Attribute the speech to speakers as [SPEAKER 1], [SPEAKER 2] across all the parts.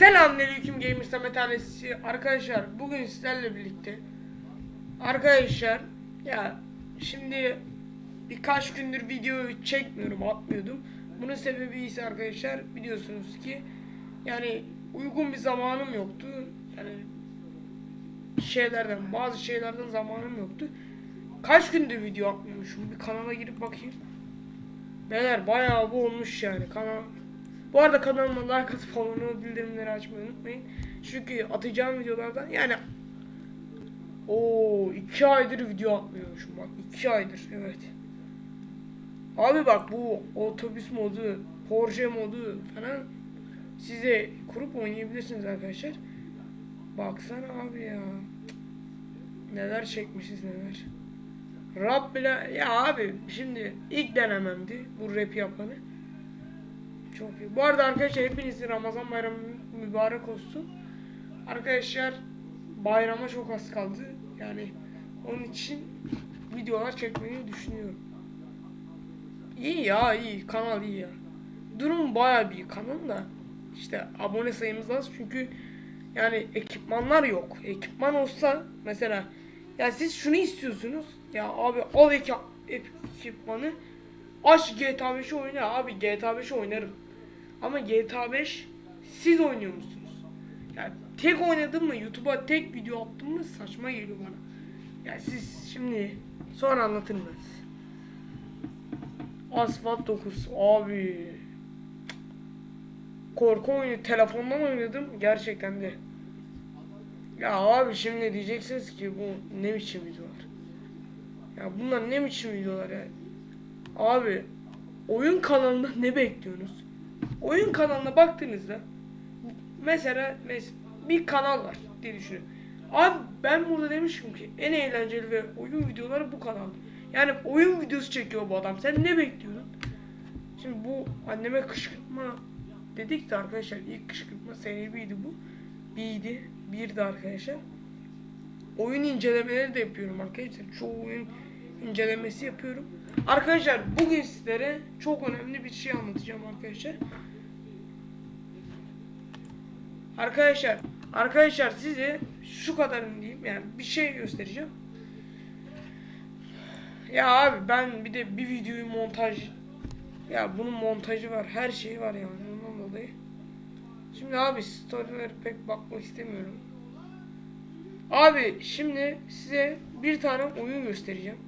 [SPEAKER 1] Selamünaleyküm Gamer Samet ailesi arkadaşlar bugün sizlerle birlikte arkadaşlar ya şimdi birkaç gündür video çekmiyorum atmıyordum. Bunun sebebi ise arkadaşlar biliyorsunuz ki yani uygun bir zamanım yoktu. Yani şeylerden bazı şeylerden zamanım yoktu. Kaç gündür video atmıyormuşum? Bir kanala girip bakayım. Beyler bayağı bu olmuş yani. Kanal bu arada kanalıma like atıp abone olup bildirimleri açmayı unutmayın. Çünkü atacağım videolardan yani o iki aydır video atmıyormuşum bak iki aydır evet. Abi bak bu otobüs modu, Porsche modu falan size kurup oynayabilirsiniz arkadaşlar. Baksana abi ya. Neler çekmişiz neler. Rap bile ya abi şimdi ilk denememdi bu rap yapanı. Çok iyi. Bu arada arkadaşlar hepinizin Ramazan bayramı mübarek olsun. Arkadaşlar bayrama çok az kaldı. Yani onun için videolar çekmeyi düşünüyorum. İyi ya iyi kanal iyi ya. Durum baya bir kanal da işte abone sayımız az çünkü yani ekipmanlar yok. Ekipman olsa mesela ya siz şunu istiyorsunuz ya abi al eki- ekipmanı aç GTA 5'i oyna abi GTA 5'i oynarım. Ama GTA 5 siz oynuyor musunuz? Yani tek oynadım mı YouTube'a tek video attım mı saçma geliyor bana. Yani siz şimdi sonra anlatırım ben size. Asfalt 9 abi. Korku oyunu telefondan oynadım gerçekten de. Ya abi şimdi diyeceksiniz ki bu ne biçim videolar? Ya bunlar ne biçim videolar ya? Abi oyun kanalında ne bekliyorsunuz? Oyun kanalına baktığınızda mesela mes bir kanal var diye düşünün. Abi ben burada demişim ki en eğlenceli ve oyun videoları bu kanal. Yani oyun videosu çekiyor bu adam. Sen ne bekliyordun? Şimdi bu anneme kışkırtma dedik de arkadaşlar ilk kışkırtma seriydi bu. Birdi. Birdi arkadaşlar. Oyun incelemeleri de yapıyorum arkadaşlar. Çoğu oyun incelemesi yapıyorum. Arkadaşlar bugün sizlere çok önemli bir şey anlatacağım arkadaşlar. Arkadaşlar, arkadaşlar size şu kadarını diyeyim yani bir şey göstereceğim. Ya abi ben bir de bir videoyu montaj ya bunun montajı var, her şeyi var yani ondan dolayı. Şimdi abi storylere pek bakmak istemiyorum. Abi şimdi size bir tane oyun göstereceğim.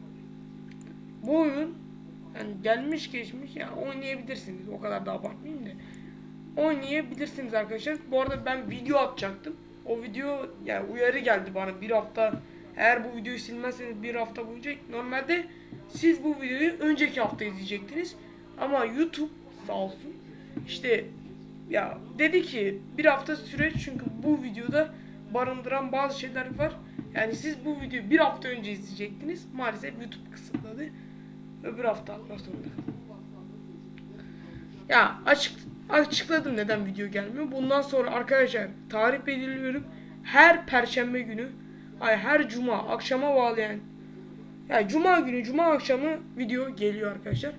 [SPEAKER 1] Bu oyun yani gelmiş geçmiş ya oynayabilirsiniz. O kadar da abartmayayım da. Oynayabilirsiniz arkadaşlar. Bu arada ben video atacaktım. O video yani uyarı geldi bana bir hafta eğer bu videoyu silmezseniz bir hafta boyunca normalde siz bu videoyu önceki hafta izleyecektiniz. Ama YouTube sağ olsun işte ya dedi ki bir hafta süreç çünkü bu videoda barındıran bazı şeyler var. Yani siz bu videoyu bir hafta önce izleyecektiniz. Maalesef YouTube kısıtladı. Öbür hafta atmak zorunda. Ya açık açıkladım neden video gelmiyor. Bundan sonra arkadaşlar tarih belirliyorum. Her perşembe günü ay her cuma akşama bağlayan yani cuma günü cuma akşamı video geliyor arkadaşlar.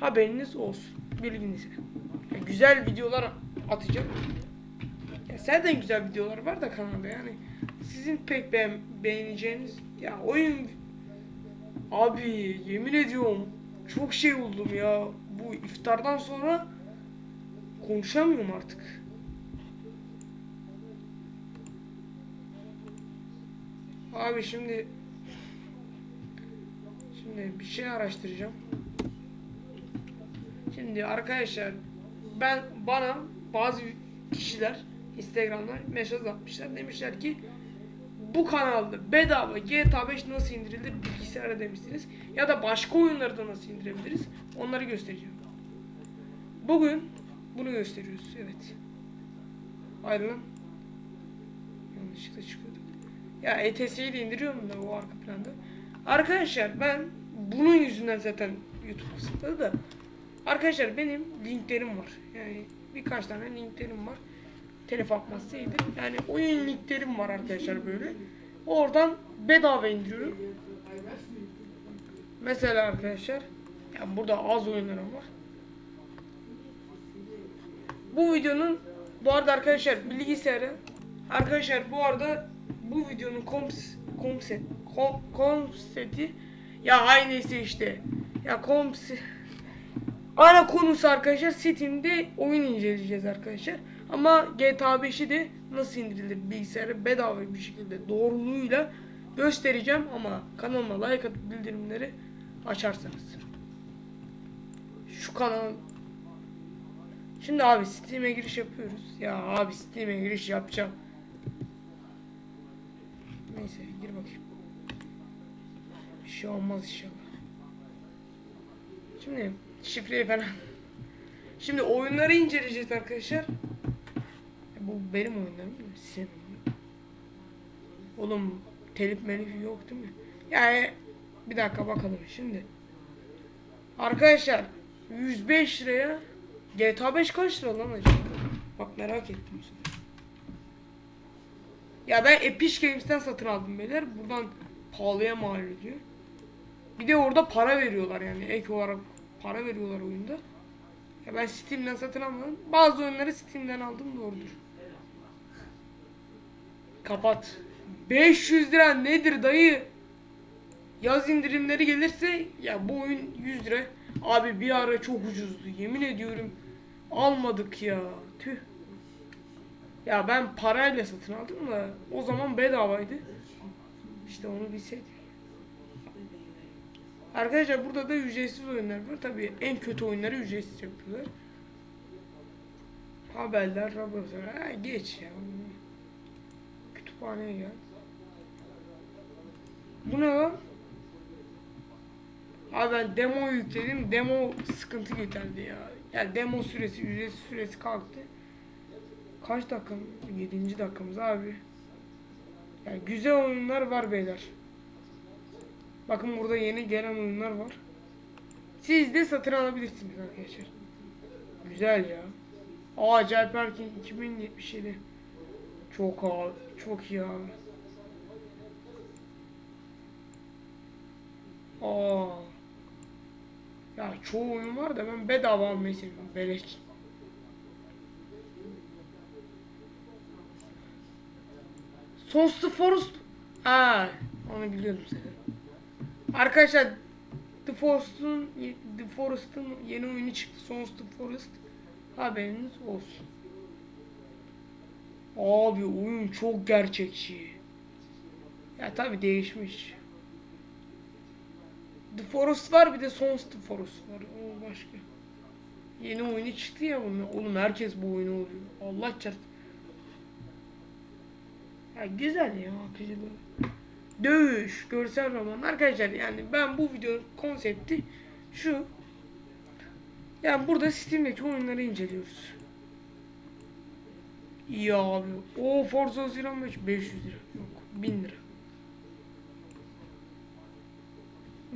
[SPEAKER 1] Haberiniz olsun. Bilginize. Yani güzel videolar atacağım. Ya zaten güzel videolar var da kanalda yani. Sizin pek beğen beğeneceğiniz ya oyun Abi yemin ediyorum çok şey oldum ya. Bu iftardan sonra konuşamıyorum artık. Abi şimdi şimdi bir şey araştıracağım. Şimdi arkadaşlar ben bana bazı kişiler Instagram'dan mesaj atmışlar. Demişler ki bu kanalda bedava GTA 5 nasıl indirilir bilgisayara demişsiniz. Ya da başka oyunları da nasıl indirebiliriz onları göstereceğim. Bugün bunu gösteriyoruz. Evet. Ayrılan. Yanlışlıkla çıkıyorduk. Ya ETS'yi de indiriyorum da o arka planda. Arkadaşlar ben bunun yüzünden zaten YouTube kısıtladı da. Arkadaşlar benim linklerim var. Yani birkaç tane linklerim var telif atmazsa iyidir. Yani oyun linklerim var arkadaşlar böyle. Oradan bedava indiriyorum. Mesela arkadaşlar yani burada az oyunlarım var. Bu videonun Bu arada arkadaşlar bilgisayarı arkadaşlar bu arada bu videonun koms komset kom, komseti ya aynı neyse işte ya koms ana konusu arkadaşlar Steam'de oyun inceleyeceğiz arkadaşlar. Ama GTA 5'i de nasıl indirilir bilgisayara bedava bir şekilde doğruluğuyla göstereceğim ama kanalıma like atıp bildirimleri açarsanız. Şu kanal Şimdi abi Steam'e giriş yapıyoruz. Ya abi Steam'e giriş yapacağım. Neyse gir bakayım. Bir şey olmaz inşallah. Şimdi şifreyi falan. Şimdi oyunları inceleyeceğiz arkadaşlar. Ya Bu benim oyunlarım değil mi? Senin. Oğlum telif melif yok değil mi? Yani bir dakika bakalım şimdi. Arkadaşlar 105 liraya GTA 5 kaç lira lan acaba? Bak merak ettim sefer. Ya ben Epic Games'ten satın aldım beyler. Buradan pahalıya mal ediyor. Bir de orada para veriyorlar yani ek olarak para veriyorlar oyunda. Ya ben Steam'den satın almadım. Bazı oyunları Steam'den aldım doğrudur. Kapat. 500 lira nedir dayı? Yaz indirimleri gelirse ya bu oyun 100 lira. Abi bir ara çok ucuzdu. Yemin ediyorum almadık ya. Tüh. Ya ben parayla satın aldım da o zaman bedavaydı. İşte onu bilseydik. Arkadaşlar burada da ücretsiz oyunlar var. Tabii en kötü oyunları ücretsiz yapıyorlar. Haberler, raporlar. Ha, geç ya. Kütüphaneye gel. Bu ne lan? Abi ben demo yükledim. Demo sıkıntı getirdi ya. Yani demo süresi, ücretsiz süresi kalktı. Kaç dakika? 7. dakikamız abi. Yani güzel oyunlar var beyler. Bakın burada yeni gelen oyunlar var. Siz de satın alabilirsiniz arkadaşlar. Güzel ya. Aa Acayip Erkin 2077. Çok abi. Çok iyi abi. Aa. Ya çoğu oyun var da ben bedava almayı seviyorum. Beleş. The Forest. Ha, onu biliyordum zaten. Arkadaşlar The Forest'ın The Forest'ın yeni oyunu çıktı. Sons the Forest. Haberiniz olsun. Abi oyun çok gerçekçi. Ya tabi değişmiş. The Forest var bir de Sons the Forest var. O başka. Yeni oyunu çıktı ya bunun. Oğlum herkes bu oyunu oluyor. Allah çarpsın. Ya güzel ya akıcılığı. Dövüş, görsel roman. Arkadaşlar yani ben bu videonun konsepti şu. Yani burada Steam'deki oyunları inceliyoruz. İyi abi. O Forza Horizon 5 500 lira. Yok 1000 lira.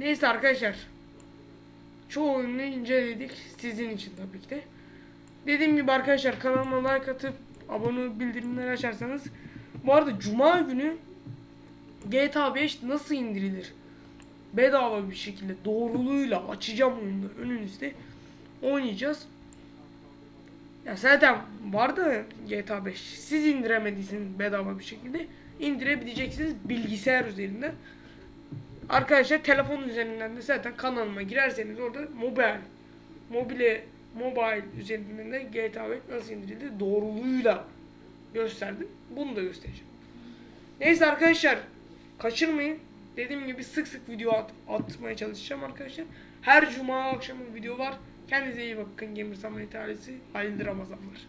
[SPEAKER 1] Neyse arkadaşlar. Çoğu oyunu inceledik. Sizin için tabii ki de. Dediğim gibi arkadaşlar kanalıma like atıp abone bildirimleri açarsanız. Bu arada Cuma günü GTA 5 nasıl indirilir? Bedava bir şekilde doğruluğuyla açacağım oyunu önünüzde. Oynayacağız. Ya zaten vardı GTA 5. Siz indiremediyseniz bedava bir şekilde indirebileceksiniz bilgisayar üzerinden. Arkadaşlar telefon üzerinden de zaten kanalıma girerseniz orada mobil mobile mobile üzerinden de GTA 5 nasıl indirildi doğruluğuyla gösterdim. Bunu da göstereceğim. Neyse arkadaşlar kaçırmayın. Dediğim gibi sık sık video at, atmaya çalışacağım arkadaşlar. Her cuma akşamı video var. Kendinize iyi bakın. Gamer Samurai ailesi. Hayırlı Ramazanlar.